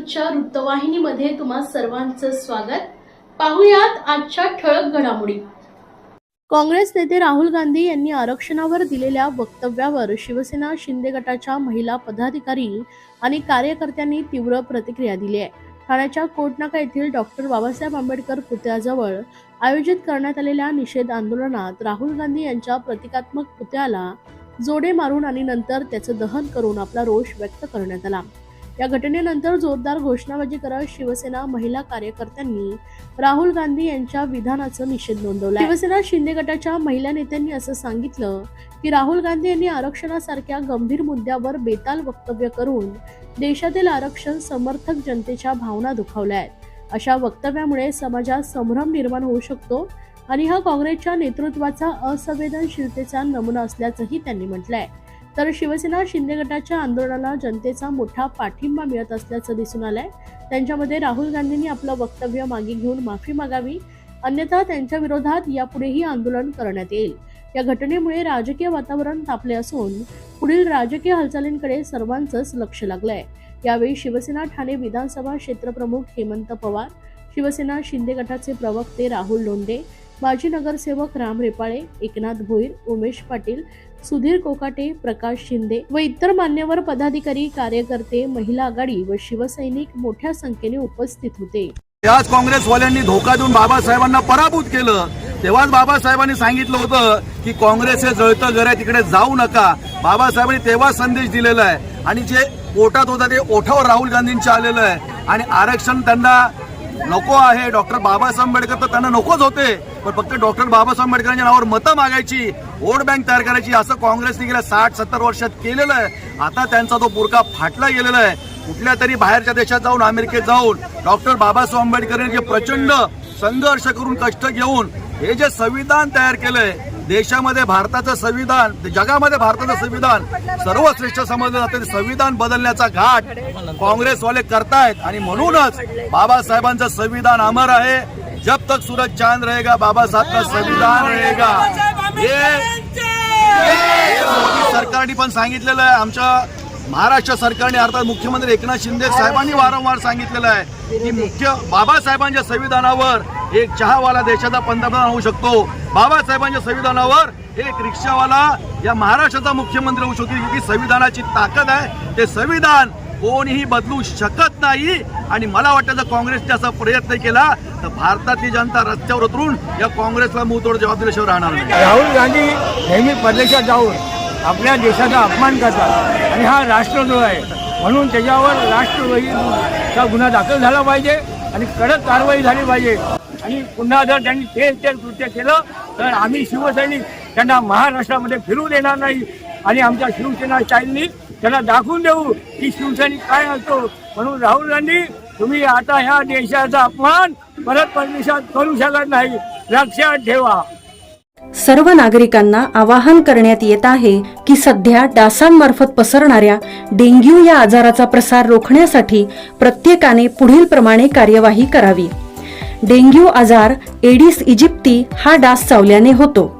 न्यूजच्या वृत्तवाहिनीमध्ये तुम्हा सर्वांचं स्वागत. पाहुयात आजच्या ठळक घडामोडी. काँग्रेस नेते राहुल गांधी यांनी आरक्षणावर दिलेल्या वक्तव्यावर शिवसेना शिंदे गटाच्या महिला पदाधिकारी आणि कार्यकर्त्यांनी तीव्र प्रतिक्रिया दिली आहे. ठाण्याच्या कोटनाका येथील डॉक्टर बाबासाहेब आंबेडकर पुतळ्याजवळ आयोजित करण्यात आलेल्या निषेध आंदोलनात राहुल गांधी यांच्या प्रतिकात्मक पुतळ्याला जोडे मारून आणि नंतर त्याचं दहन करून आपला रोष व्यक्त करण्यात आला. या घटनेनंतर जोरदार घोषणाबाजी करत शिवसेना महिला कार्यकर्त्यांनी राहुल गांधी यांच्या विधानाचं निषेध नोंदवला शिवसेना शिंदे गटाच्या महिला नेत्यांनी असं सांगितलं की राहुल गांधी यांनी आरक्षणासारख्या गंभीर मुद्द्यावर बेताल वक्तव्य करून देशातील आरक्षण समर्थक जनतेच्या भावना दुखावल्या आहेत अशा वक्तव्यामुळे समाजात संभ्रम निर्माण होऊ शकतो आणि हा काँग्रेसच्या नेतृत्वाचा असंवेदनशीलतेचा नमुना असल्याचंही त्यांनी म्हटलंय. तर शिवसेना शिंदे गटाच्या आंदोलनाला जनतेचा मोठा पाठिंबा मिळत असल्याचं दिसून आलंय. त्यांच्यामध्ये राहुल गांधींनी आपलं वक्तव्य मागे घेऊन माफी मागावी अन्यथा त्यांच्या विरोधात यापुढेही आंदोलन करण्यात येईल. या घटनेमुळे राजकीय वातावरण तापले असून पुढील राजकीय हालचालींकडे सर्वांचंच लक्ष लागलंय. यावेळी शिवसेना ठाणे विधानसभा क्षेत्रप्रमुख हेमंत पवार शिवसेना शिंदे गटाचे प्रवक्ते राहुल लोंढे माजी नगरसेवक राम रेपाळे एकनाथ भोईर उमेश पाटील सुधीर कोकाटे प्रकाश शिंदे व इतर मान्यवर पदाधिकारी कार्यकर्ते महिला आघाडी व शिवसैनिक मोठ्या संख्येने उपस्थित होते. याच काँग्रेसवाल्यांनी धोका देऊन बाबासाहेबांना पराभूत केलं. तेव्हाच बाबासाहेबांनी सांगितलं होतं की काँग्रेस हे जळतं घर आहे तिकडे जाऊ नका. बाबासाहेबांनी तेव्हा संदेश दिलेला आहे. आणि जे पोटात होता ते ओठावर राहुल गांधींचे आलेलं आहे. आणि आरक्षण त्यांना नको आहे. डॉक्टर बाबासाहेब आंबेडकर तर त्यांना नकोच होते. पण फक्त डॉक्टर बाबासाहेब आंबेडकरांच्या नावावर मतं मागायची वोट बँक तयार करायची असं काँग्रेसने गेल्या साठ सत्तर वर्षात केलेलं आहे. आता त्यांचा तो बुरका फाटला गेलेला आहे. कुठल्या तरी बाहेरच्या देशात जाऊन अमेरिकेत जाऊन डॉक्टर बाबासाहेब आंबेडकरांनी जे प्रचंड संघर्ष करून कष्ट घेऊन हे जे संविधान तयार केलंय देशामध्ये भारताचं संविधान जगामध्ये भारताचं संविधान सर्वश्रेष्ठ समजलं जातं संविधान बदलण्याचा घाट काँग्रेसवाले करतायत. आणि म्हणूनच बाबासाहेबांचं संविधान अमर आहे. जब तक सूरज चांद रहेगा बाबासाहेब का संविधान रहेगा। हे। मोदी सरकारने पण सांगितलेलं आहे. आमच्या महाराष्ट्र सरकारने अर्थात मुख्यमंत्री एकनाथ शिंदे साहेबांनी वारंवार सांगितलेलं आहे की मुख्य बाबासाहेबांच्या संविधानावर एक चहावाला देशाचा पंतप्रधान होऊ शकतो. बाबासाहेबांच्या संविधानावर एक रिक्षावाला या महाराष्ट्राचा मुख्यमंत्री होऊ शकतो. की संविधानाची ताकद आहे. ते संविधान कोणीही बदलू शकत नाही. आणि मला वाटतं जर काँग्रेसने असा प्रयत्न केला तर भारतातली जनता रस्त्यावर उतरून या काँग्रेसला मुंहतोड दिल्याशिवाय राहणार नाही. राहुल गांधी नेहमी परदेशात जाऊन आपल्या देशाचा अपमान करतात. आणि हा राष्ट्रद्रोह आहे. म्हणून त्याच्यावर राष्ट्रद्रोहीचा गुन्हा दाखल झाला पाहिजे आणि कडक कारवाई झाली पाहिजे. आणि पुन्हा जर त्यांनी ते ते कृत्य केलं तर आम्ही शिवसैनिक त्यांना महाराष्ट्रामध्ये फिरू देणार नाही. आणि आमच्या शिवसेना स्टाईलनी त्यांना दाखवून देऊ की शिवसैनिक काय असतो. म्हणून राहुल गांधी तुम्ही आता ह्या देशाचा अपमान परत परदेशात करू शकत नाही. लक्षात ठेवा. सर्व नागरिकांना आवाहन करण्यात येत आहे की सध्या डासांमार्फत पसरणाऱ्या डेंग्यू या आजाराचा प्रसार रोखण्यासाठी प्रत्येकाने पुढील प्रमाणे कार्यवाही करावी. डेंग्यू आजार एडिस इजिप्ती हा डास चावल्याने होतो.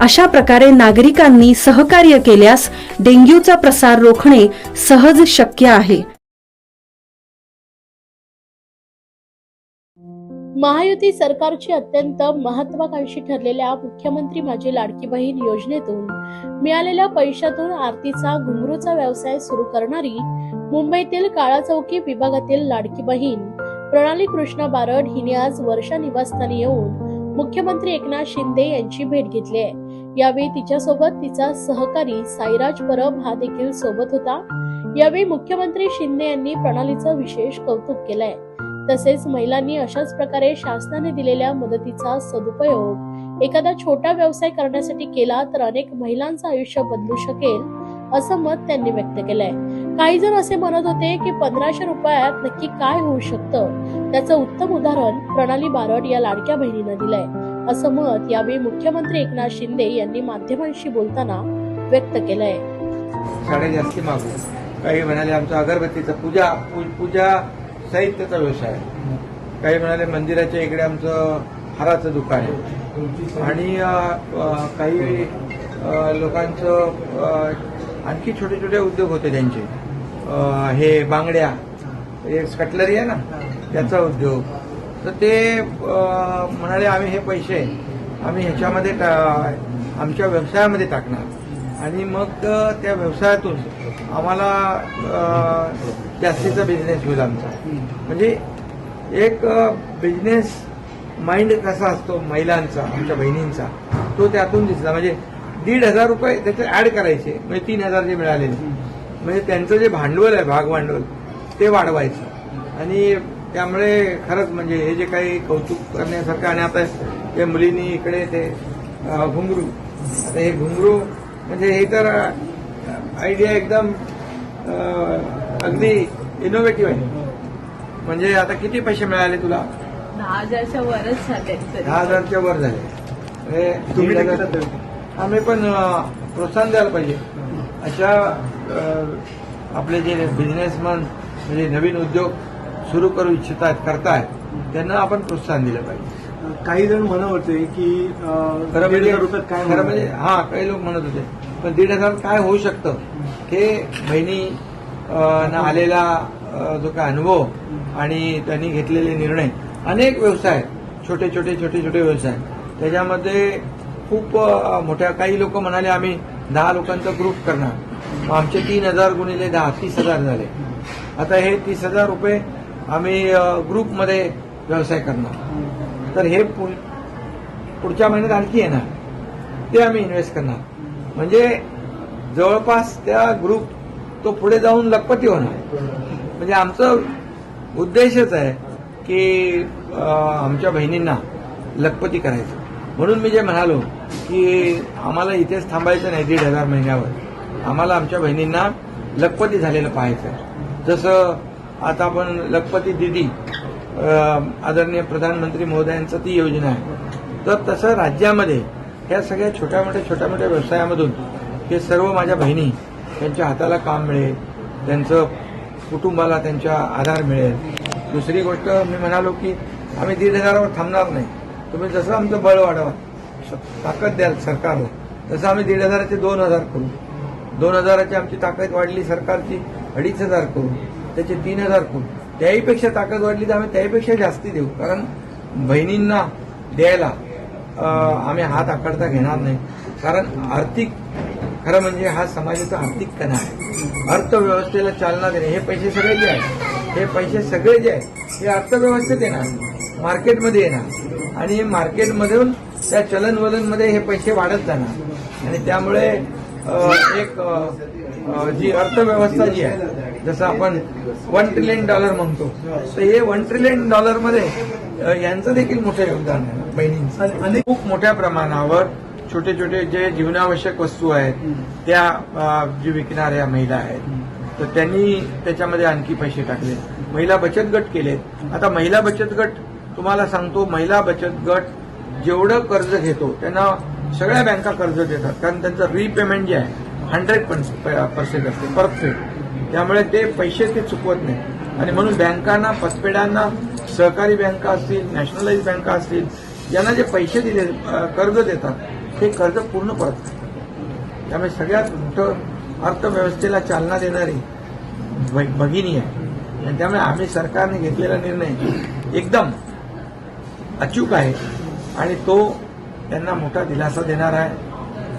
अशा प्रकारे नागरिकांनी सहकार्य केल्यास डेंग्यूचा प्रसार रोखणे सहज शक्य आहे. महायुती सरकारची अत्यंत महत्वाकांक्षी ठरलेल्या मुख्यमंत्री माझी लाडकी बहीण योजनेतून मिळालेल्या पैशातून आरतीचा घुंगरूचा व्यवसाय सुरू करणारी मुंबईतील काळा चौकी विभागातील लाडकी बहीण प्रणाली कृष्ण बारड हिने आज वर्षा निवासस्थानी येऊन मुख्यमंत्री एकनाथ शिंदे यांची भेट घेतली आहे. यावेळी तिच्यासोबत तिचा सहकारी साईराज परब हा देखील सोबत होता. यावेळी मुख्यमंत्री शिंदे यांनी प्रणालीचं विशेष कौतुक केलंय. तसेच महिलांनी अशाच प्रकारे शासनाने दिलेल्या मदतीचा सदुपयोग एखादा छोटा व्यवसाय करण्यासाठी केला तर अनेक महिलांचं आयुष्य बदलू शकेल असं मत त्यांनी व्यक्त केलंय. काही जण असे म्हणत होते की पंधराशे रुपयात नक्की काय होऊ शकतं? त्याचं उत्तम उदाहरण प्रणाली बारड या लाडक्या बहिणीनं दिलंय. असं मत यावेळी मुख्यमंत्री एकनाथ शिंदे यांनी माध्यमांशी बोलताना व्यक्त केलंय. साड्या जास्ती मागू. काही म्हणाले आमचा अगरबत्तीचा पूजा पू- पूजा साहित्याचा व्यवसाय काही म्हणाले मंदिराच्या इकडे आमचं हाराचं दुकान आहे. आणि काही लोकांचं आणखी छोटे छोटे उद्योग होते त्यांचे. हे बांगड्या एक कटलरी आहे ना त्याचा उद्योग. तर ते म्हणाले आम्ही हे पैसे आम्ही ह्याच्यामध्ये टा- आमच्या व्यवसायामध्ये टाकणार. आणि मग त्या व्यवसायातून आम्हाला जास्तीचा बिझनेस होईल आमचा. म्हणजे एक बिझनेस माइंड कसा असतो महिलांचा आमच्या बहिणींचा तो त्यातून दिसला. म्हणजे दीड हजार रुपये त्याचे ऍड करायचे म्हणजे तीन हजार जे मिळालेले. म्हणजे त्यांचं जे भांडवल आहे भाग भांडवल ते वाढवायचं. आणि त्यामुळे खरंच म्हणजे हे जे काही कौतुक करण्यासारखं आणि आता ते मुलींनी इकडे ते घुंगरू आता हे घुंगरू म्हणजे हे तर आयडिया एकदम अगदी इनोव्हेटिव्ह आहे. म्हणजे आता किती पैसे मिळाले तुला? दहा हजारच्या वरच झाले. दहा हजारच्या वर झाले. म्हणजे तुम्ही? आम्ही पण प्रोत्साहन द्यायला पाहिजे. अशा आपले जे बिझनेसमन म्हणजे नवीन उद्योग सुरू करू इच्छितात करतायत त्यांना आपण प्रोत्साहन दिलं पाहिजे. काही जण म्हणत होते की खरं म्हणजे खरं म्हणजे? हा काही लोक म्हणत होते. पण दीड हजार काय होऊ शकतं? हे बहिणी ना आलेला जो काय अनुभव आणि त्यांनी घेतलेले निर्णय अनेक व्यवसाय छोटे छोटे छोटे छोटे व्यवसाय. त्याच्यामध्ये खूप मोठ्या काही लोक म्हणाले आम्ही दहा लोकांचा ग्रुप करणार. मग आमचे तीन हजार गुणिले दहा तीस हजार झाले. आता हे तीस हजार रुपये आम्ही ग्रुपमध्ये व्यवसाय करणार. तर हे पु- पुढच्या महिन्यात आणखी येणार. ते आम्ही इन्व्हेस्ट करणार. म्हणजे जवळपास त्या ग्रुप तो पुढे जाऊन लखपती होणार. म्हणजे आमचं उद्देशच आहे की आमच्या बहिणींना लखपती करायचं. म्हणून मी जे म्हणालो की आम्हाला इथेच थांबायचं नाही दीड हजार महिन्यावर. आम्हाला आमच्या बहिणींना लखपती झालेलं पाहायचं जसं आता आपण लखपती दिदी आदरणीय प्रधानमंत्री महोदयांचं ती योजना आहे. तर तसं राज्यामध्ये ह्या सगळ्या छोट्या मोठ्या छोट्या मोठ्या व्यवसायामधून हे सर्व माझ्या बहिणी त्यांच्या हाताला काम मिळेल त्यांचं कुटुंबाला त्यांच्या आधार मिळेल. दुसरी गोष्ट मी म्हणालो की आम्ही दीड हजारावर थांबणार नाही. तुम्ही जसं आमचं बळ वाढवा ताकद द्याल सरकारला तसं आम्ही दीड हजाराचे दोन हजार करू. दोन हजाराची आमची ताकद वाढली सरकारची अडीच हजार करू. त्याचे तीन हजार फूट त्याहीपेक्षा ताकद वाढली तर आम्ही त्याहीपेक्षा जास्ती देऊ. कारण बहिणींना द्यायला आम्ही हात आकडता घेणार नाही. कारण आर्थिक खरं म्हणजे हा समाजाचा आर्थिक कणा आहे. अर्थव्यवस्थेला चालना देणे हे पैसे सगळे जे आहेत हे पैसे सगळे जे आहेत हे अर्थव्यवस्थेत येणार. मार्केटमध्ये येणार. आणि मार्केटमधून त्या चलनवलनमध्ये हे पैसे वाढत जाणार. आणि त्यामुळे एक जी अर्थव्यवस्था जी आहे जसं आपण वन ट्रिलियन डॉलर म्हणतो. तर हे वन ट्रिलियन डॉलरमध्ये यांचं देखील मोठं योगदान आहे बहिणींचं. आणि खूप मोठ्या प्रमाणावर छोटे छोटे जे जीवनावश्यक वस्तू आहेत त्या जे विकणाऱ्या महिला आहेत. तर त्यांनी त्याच्यामध्ये आणखी पैसे टाकले. महिला बचत गट केलेत. आता महिला बचत गट तुम्हाला सांगतो महिला बचत गट जेवढं कर्ज घेतो त्यांना सगळ्या बँका कर्ज देतात. कारण त्यांचं रिपेमेंट जे आहे हंड्रेड पर्सेंट असते परतफेड त्यामुळे ते पैसे ते चुकवत नाही आणि म्हणून बँकांना पतपेढ्यांना सहकारी बँका असतील नॅशनलाइज बँका असतील यांना जे पैसे दिले कर्ज देतात ते कर्ज पूर्ण पडत त्यामुळे सगळ्यात मोठं अर्थव्यवस्थेला चालना देणारी भ- भगिनी आहे. आणि त्यामुळे आम्ही सरकारने घेतलेला निर्णय एकदम अचूक आहे. आणि तो त्यांना मोठा दिलासा देणार आहे.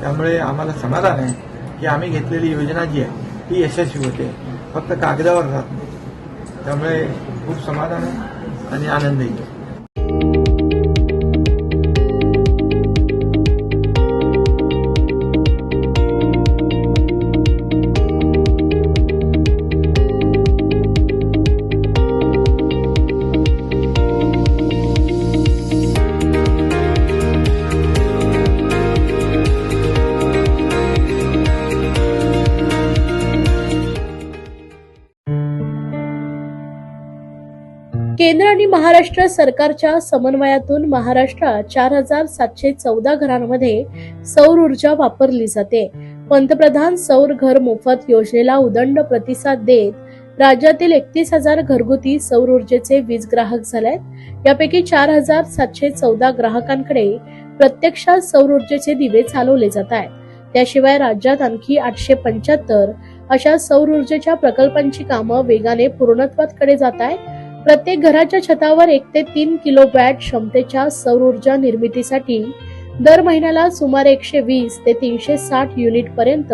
त्यामुळे आम्हाला समाधान आहे की आम्ही घेतलेली योजना जी आहे ती यशस्वी होते. फक्त कागदावर राहत नाही. त्यामुळे खूप समाधान आहे आणि आनंदही आहे. केंद्र आणि महाराष्ट्र सरकारच्या समन्वयातून महाराष्ट्रात चार हजार सातशे चौदा घरांमध्ये सौर ऊर्जा वापरली जाते. पंतप्रधान सौर घर मोफत योजनेला उदंड प्रतिसाद देत राज्यातील एकतीस हजार घरगुती सौर ऊर्जेचे वीज ग्राहक झालेत. यापैकी चार हजार सातशे चौदा ग्राहकांकडे प्रत्यक्षात सौर ऊर्जेचे दिवे चालवले जात आहेत. त्याशिवाय राज्यात आणखी आठशे पंच्याहत्तर अशा सौर ऊर्जेच्या प्रकल्पांची कामं वेगाने पूर्णत्वाकडे जात आहेत. प्रत्येक घराच्या छतावर एक ते तीन किलो वॅट क्षमतेच्या सौर ऊर्जा निर्मितीसाठी दर महिन्याला सुमारे एकशे वीस ते तीनशे साठ युनिट पर्यंत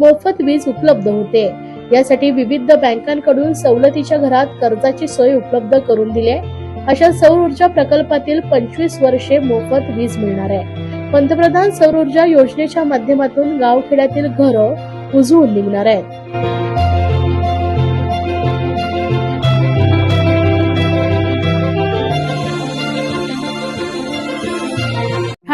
मोफत वीज उपलब्ध होते. यासाठी विविध बँकांकडून सवलतीच्या घरात कर्जाची सोय उपलब्ध करून दिली आहे. अशा सौर ऊर्जा प्रकल्पातील पंचवीस वर्षे मोफत वीज मिळणार आहे. पंतप्रधान सौर ऊर्जा योजनेच्या माध्यमातून गावखेड्यातील घरं उजळून निघणार आहेत.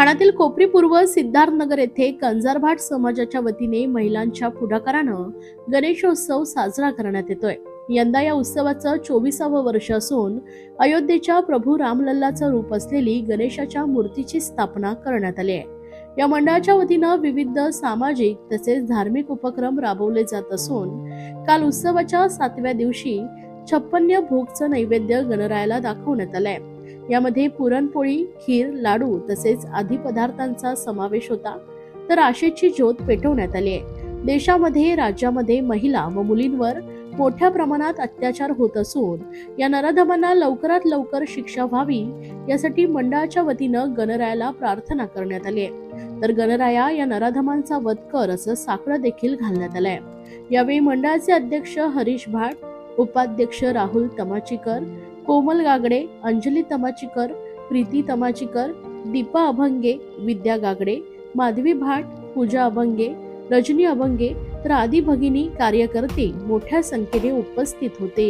ठाण्यातील कोपरी पूर्व सिद्धार्थनगर येथे कंजारभाट समाजाच्या वतीने महिलांच्या पुढाकारानं गणेशोत्सव साजरा करण्यात येतोय. यंदा या उत्सवाचं चोवीसावं वर्ष असून अयोध्येच्या प्रभू रामलल्लाचं रूप असलेली गणेशाच्या मूर्तीची स्थापना करण्यात आली आहे. या मंडळाच्या वतीनं विविध सामाजिक तसेच धार्मिक उपक्रम राबवले जात असून काल उत्सवाच्या सातव्या दिवशी छप्पन्न भोगचं नैवेद्य गणरायाला दाखवण्यात आलंय. यामध्ये पुरणपोळी खीर लाडू तसेच आदी पदार्थांचा समावेश होता. तर आशेची ज्योत पेटवण्यात आली आहे. देशामध्ये राज्यामध्ये महिला व मुलींवर मोठ्या प्रमाणात अत्याचार होत असून या नराधमांना लवकरात लवकर शिक्षा व्हावी यासाठी मंडळाच्या वतीनं गणरायाला प्रार्थना करण्यात आली आहे. तर गणराया या नराधमांचा वध कर असं साकडं देखील घालण्यात आलंय. यावेळी मंडळाचे अध्यक्ष हरीश भाट उपाध्यक्ष राहुल तमाचीकर कोमल गागडे अंजली तमाचीकर प्रीती तमाचीकर दीपा अभंगे विद्या गागडे माधवी भाट पूजा अभंगे रजनी अभंगे तर आदी भगिनी कार्यकर्ते मोठ्या संख्येने उपस्थित होते.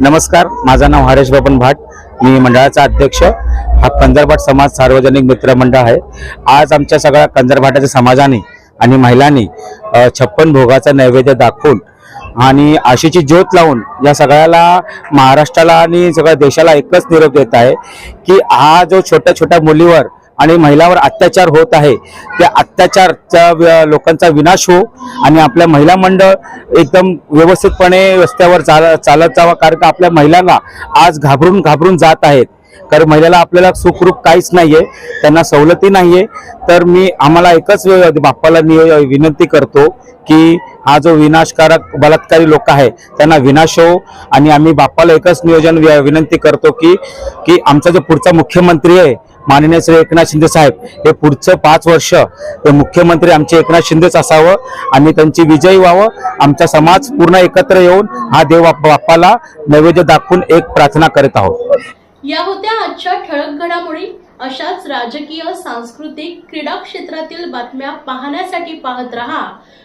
नमस्कार माझं नाव हरेश बबन भाट. मी मंडळाचा अध्यक्ष. हा कंजरभाट समाज सार्वजनिक मित्र मंडळ आहे. आज आमच्या सगळ्या कंजरभाटाच्या समाजाने आणि महिलांनी छप्पन भोगाचा नैवेद्य दाखवून आणि आशेची ज्योत लावून या सगळ्याला महाराष्ट्राला आणि सगळ्या देशाला एकच निरोप देत आहे की हा जो छोट्या छोट्या मुलीवर आणि महिलावर अत्याचार होत आहे त्या अत्याचारचा लोकांचा विनाश हो आणि आपल्या महिला मंडळ एकदम व्यवस्थितपणे रस्त्यावर चाल चालत जावा कारण का आपल्या महिलांना आज घाबरून घाबरून जात आहेत. कारण महिलाला आपल्याला सुखरूप काहीच नाहीये त्यांना सवलती नाहीये. तर मी आम्हाला एकच बाप्पाला विनंती करतो की हा जो विनाशकारक बलात्कारी लोक आहे त्यांना विनाश होऊ. आणि आम्ही बाप्पाला एकच नियोजन विनंती करतो की की आमचा जो पुढचा मुख्यमंत्री आहे माननीय श्री एकनाथ शिंदे साहेब हे पुढचं पाच वर्ष हे मुख्यमंत्री आमचे एकनाथ शिंदेच असावं आणि त्यांची विजयी व्हावं. आमचा समाज पूर्ण एकत्र येऊन हा देव बाप्पाला नैवेद्य दाखवून एक प्रार्थना करीत आहोत. या होत्या आजच्या ठळक घडामोडी. अशाच राजकीय सांस्कृतिक क्रीडा क्षेत्रातील बातम्या पाहण्यासाठी पाहत रहा.